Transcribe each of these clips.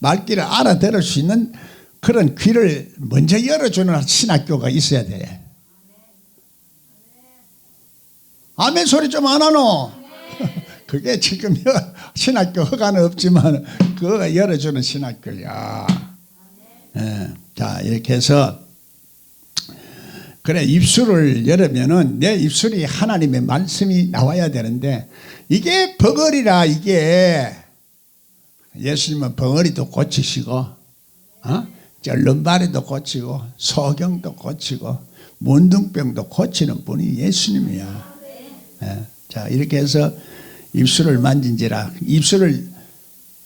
말귀를 알아들을 수 있는 그런 귀를 먼저 열어주는 신학교가 있어야 돼. 아멘 소리 좀 안 하노? 그게 지금 신학교 허가는 없지만 그거 열어주는 신학교야. 예. 자 이렇게 해서 그래 입술을 열으면은 내 입술이 하나님의 말씀이 나와야 되는데 이게 벙어리라 이게 예수님은 벙어리도 고치시고 어? 쩔름발이도 고치고 소경도 고치고 문둥병도 고치는 분이 예수님이야. 예. 자 이렇게 해서 입술을 만진지라 입술을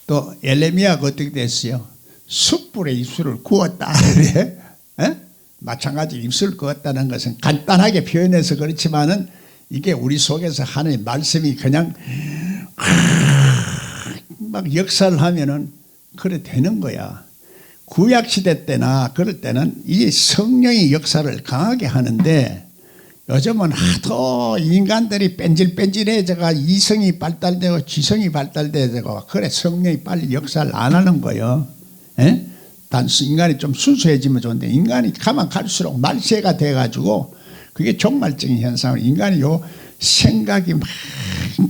또 엘레미야가 어떻게 됐어요? 숯불에 입술을 구웠다 그래. 예? 마찬가지 입술을 구웠다는 것은 간단하게 표현해서 그렇지만은 이게 우리 속에서 하나의 말씀이 그냥 막 역사를 하면은 그래 되는 거야. 구약 시대 때나 그럴 때는 이 성령의 역사를 강하게 하는데 요즘은 하도 인간들이 뺀질뺀질해져가 이성이 발달되고 지성이 발달되고 그래 성령이 빨리 역사를 안 하는 거예요. 예? 단 인간이 좀 순수해지면 좋은데 인간이 가만 갈수록 말세가 돼가지고 그게 종말적인 현상을 인간이 요 생각이 막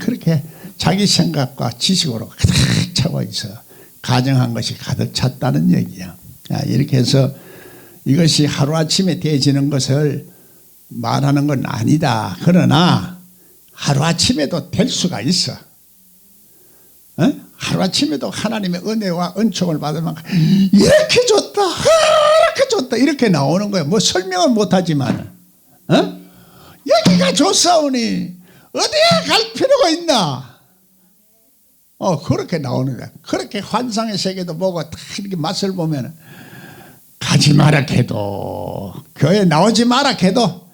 그렇게 자기 생각과 지식으로 차고 있어 가정한 것이 가득 찼다는 얘기야. 이렇게 해서 이것이 하루아침에 되어지는 것을 말하는 건 아니다. 그러나 하루아침에도 될 수가 있어. 어? 하루아침에도 하나님의 은혜와 은총을 받으면 이렇게 좋다. 이렇게 좋다. 이렇게 나오는 거야. 뭐 설명은 못하지만. 어? 여기가 좋사오니 어디에 갈 필요가 있나? 어, 그렇게 나오는 거야. 그렇게 환상의 세계도 보고 다 이렇게 맛을 보면 가지 마라 해도. 교회 나오지 마라 해도.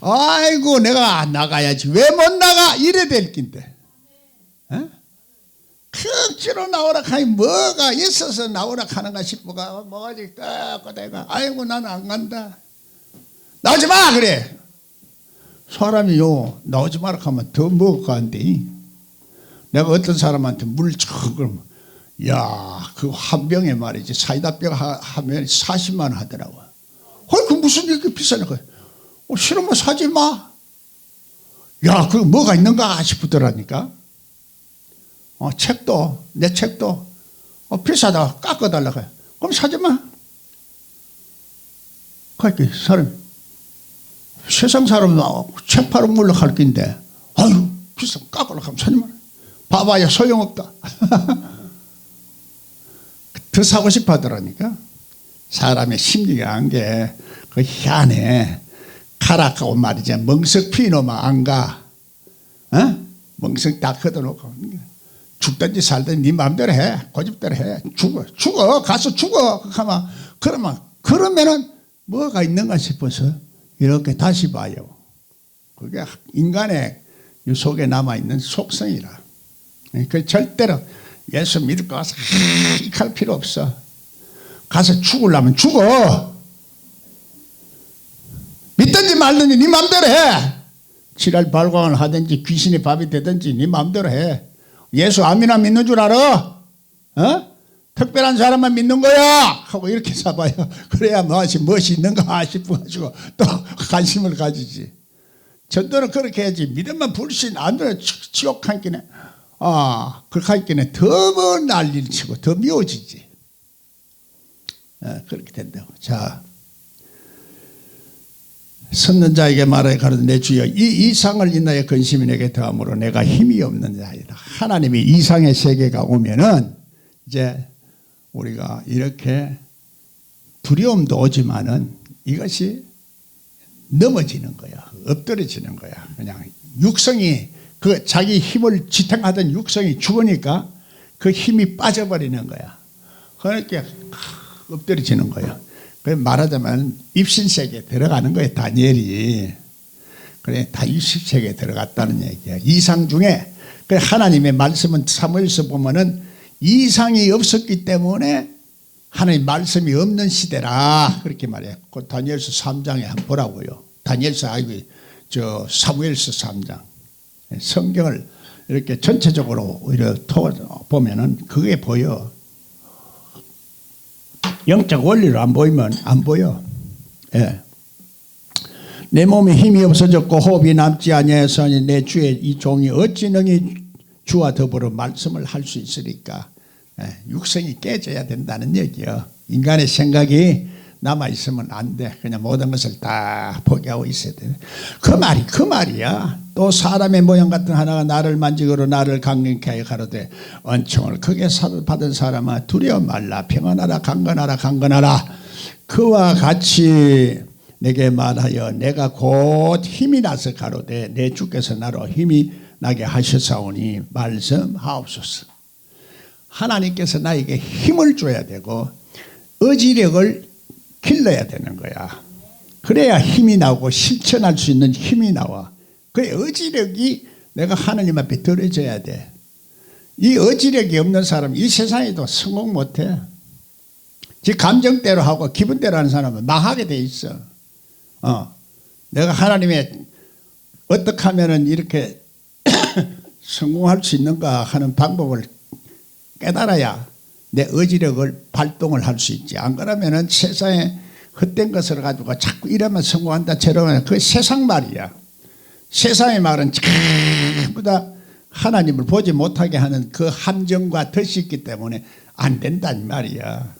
아이고 내가 나가야지. 왜 못 나가? 이래 될 낀데. 어? 억지로 나오라 하니 뭐가 있어서 나오라 하는가 싶어가 뭐가지? 딱 내가. 아이고 나는 안 간다. 나오지 마! 그래. 사람이요 나오지 마라 하면 더 먹어가 한대 내가 어떤 사람한테 물을 쳐 그러면 야그 한 병에 말이지 사이다 병 하면 40만 원 하더라고 헐 그 무슨 이렇게 비싸냐 그 어, 싫으면 사지 마. 야, 그 뭐가 있는가 싶더라니까. 어, 책도, 내 책도, 어, 비싸다 깎아 달라고 해. 그럼 사지 마. 그렇게 사람, 세상 사람 책 팔은 물로 갈 긴데, 아유, 비싸, 깎으려고 하면 사지 마. 봐봐야 소용없다. 더 사고 싶어 하더라니까. 사람의 심리가 한 게, 그 희한해. 가락하고 말이지 멍석 피노마 안 가. 어? 멍석 딱 걷어놓고 죽든지 살든지 네 마음대로 해. 고집대로 해. 죽어. 죽어. 가서 죽어. 하면 그러면 그러면은 뭐가 있는가 싶어서 이렇게 다시 봐요. 그게 인간의 속에 남아있는 속성이라. 그 절대로 예수 믿고 가서 할 필요 없어. 가서 죽으려면 죽어. 믿든지 말든지 네 마음대로 해. 지랄 발광을 하든지 귀신의 밥이 되든지 네 마음대로 해. 예수 아미나 믿는 줄 알아? 어? 특별한 사람만 믿는 거야 하고 이렇게 잡아요. 그래야 무엇이 무엇이 있는가 싶어가지고 또 관심을 가지지. 전도는 그렇게 해야지. 믿으면 불신 안 되면 지옥 한 끼네. 아, 그렇게 한 끼네 더 난리를 치고 더 미워지지. 어, 그렇게 된다고. 자. 섰는 자에게 말하여 가로되 내 주여 이 이상을 인하여 근심이 내게 더함으로 내가 힘이 없는 자이다. 하나님이 이상의 세계가 오면은 이제 우리가 이렇게 두려움도 오지만은 이것이 넘어지는 거야. 엎드려지는 거야. 그냥 육성이 그 자기 힘을 지탱하던 육성이 죽으니까 그 힘이 빠져버리는 거야. 그러니까 엎드려지는 거야. 말하자면 입신세계에 들어가는 거예요, 다니엘이. 그래, 다 입신세계에 들어갔다는 얘기야. 이상 중에, 그 하나님의 말씀은 사무엘서 보면은 이상이 없었기 때문에 하나님 말씀이 없는 시대라. 그렇게 말해요. 그 다니엘서 3장에 한번 보라고요. 다니엘서, 아이고, 저 사무엘서 3장. 성경을 이렇게 전체적으로 오히려 보면은 그게 보여. 영적 원리로 안 보이면 안 보여. 예. 내 몸에 힘이 없어졌고 호흡이 남지 아니하였으니 내 주의 이 종이 어찌 능히 주와 더불어 말씀을 할 수 있으리까 예, 육성이 깨져야 된다는 얘기요 인간의 생각이 남아 있으면 안 돼. 그냥 모든 것을 다 포기하고 있어야 돼. 그 말이 그 말이야. 또 사람의 모양 같은 하나가 나를 만지고로 나를 강력케 하여 가로되 은총을 크게 사- 받은 사람아 두려워 말라 평안하라 강건하라 강건하라 그와 같이 내게 말하여 내가 곧 힘이 나서 가로되 내 주께서 나로 힘이 나게 하셨사오니 말씀하옵소서. 하나님께서 나에게 힘을 줘야 되고 의지력을 길러야 되는 거야. 그래야 힘이 나오고 실천할 수 있는 힘이 나와. 그 의지력이 내가 하나님 앞에 들어져야 돼. 이 의지력이 없는 사람 이 세상에도 성공 못해. 지 감정대로 하고 기분대로 하는 사람은 망하게 돼 있어. 어, 내가 하나님의 어떻게 하면은 이렇게 성공할 수 있는가 하는 방법을 깨달아야 내 의지력을 발동을 할 수 있지. 안 그러면은 세상에 헛된 것을 가지고 자꾸 이러면 성공한다 저러면 그 세상 말이야. 세상의 말은 전부 다 하나님을 보지 못하게 하는 그 함정과 덫이 있기 때문에 안 된단 말이야.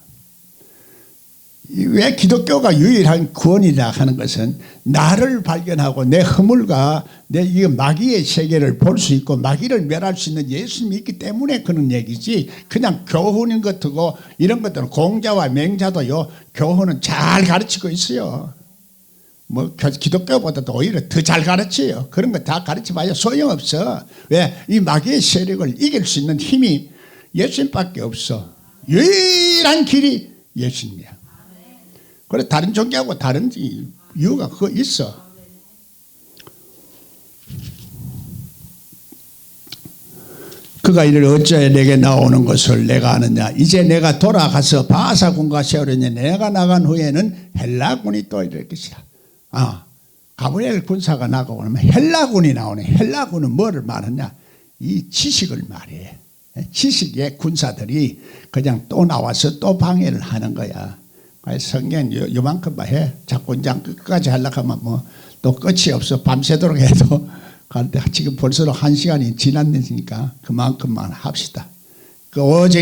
이왜 기독교가 유일한 구원이라 하는 것은 나를 발견하고 내 허물과 내 이 마귀의 세계를 볼 수 있고 마귀를 멸할 수 있는 예수님이 있기 때문에 그런 얘기지. 그냥 교훈인 것이고 이런 것들은 공자와 맹자도요 교훈은 잘 가르치고 있어요. 뭐 교- 기독교보다도 오히려 더 잘 가르쳐요. 그런 거 다 가르쳐봐야 소용없어. 왜? 이 마귀의 세력을 이길 수 있는 힘이 예수님밖에 없어. 유일한 길이 예수님이야 그래 다른 종교하고 다른 이- 이유가 그거 있어. 그가 이를 어찌하여 내게 나오는 것을 내가 아느냐? 이제 내가 돌아가서 바사군과 세우려니 내가 나간 후에는 헬라군이 또 이럴 것이라 아 가브리엘 군사가 나가고 그러면 헬라군이 나오네. 헬라군은 뭐를 말하냐? 이 지식을 말해. 지식의 군사들이 그냥 또 나와서 또 방해를 하는 거야 성경 요, 요만큼만 해. 자꾸 이제 끝까지 하려고 하면 뭐 또 끝이 없어. 밤새도록 해도. 가는데 지금 벌써 한 시간이 지났으니까 그만큼만 합시다. 그 오직